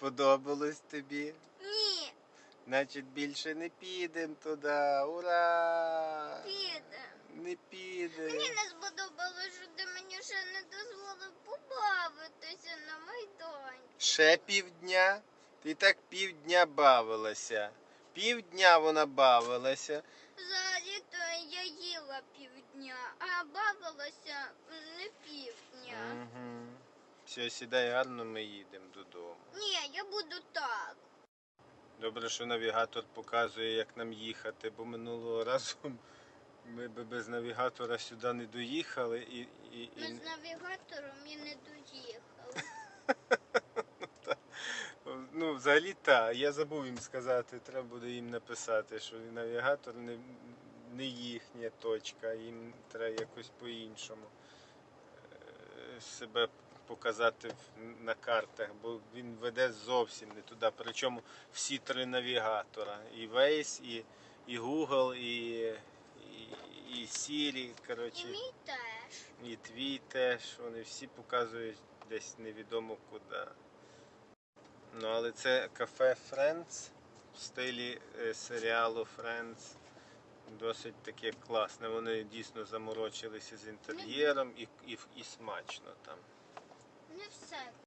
Сподобалось тобі? Ні, Значить, більше не підемо туди. Ура! піде. Не підемо. Мені не сподобалося, що ти мені ще не дозволив побавитися на майдані. Ще півдня? Ти так півдня бавилася. Півдня вона бавилася. Взагалі то я їла півдня, а бавилася не півдня. Угу. Все, сідай гарно, ми їдемо додому. Ні, я буду так. Добре, що навігатор показує, як нам їхати, бо минулого разу ми би без навігатора сюди не доїхали і. і, Ми з навігатором і не доїхали. Ну, взагалі так. Я забув їм сказати, треба буде їм написати, що навігатор не, не їхня точка, їм треба якось по-іншому е, себе показати на картах, бо він веде зовсім не туди. Причому всі три навігатора. І Waze, і, і Google, і, і, і Siri, І коротше, мій теж. і твій теж. Вони всі показують десь невідомо куди. Ну, але це кафе Friends в стилі е, серіалу Friends. Досить таке класне. Вони дійсно заморочилися з інтер'єром і, і, і смачно там. Не все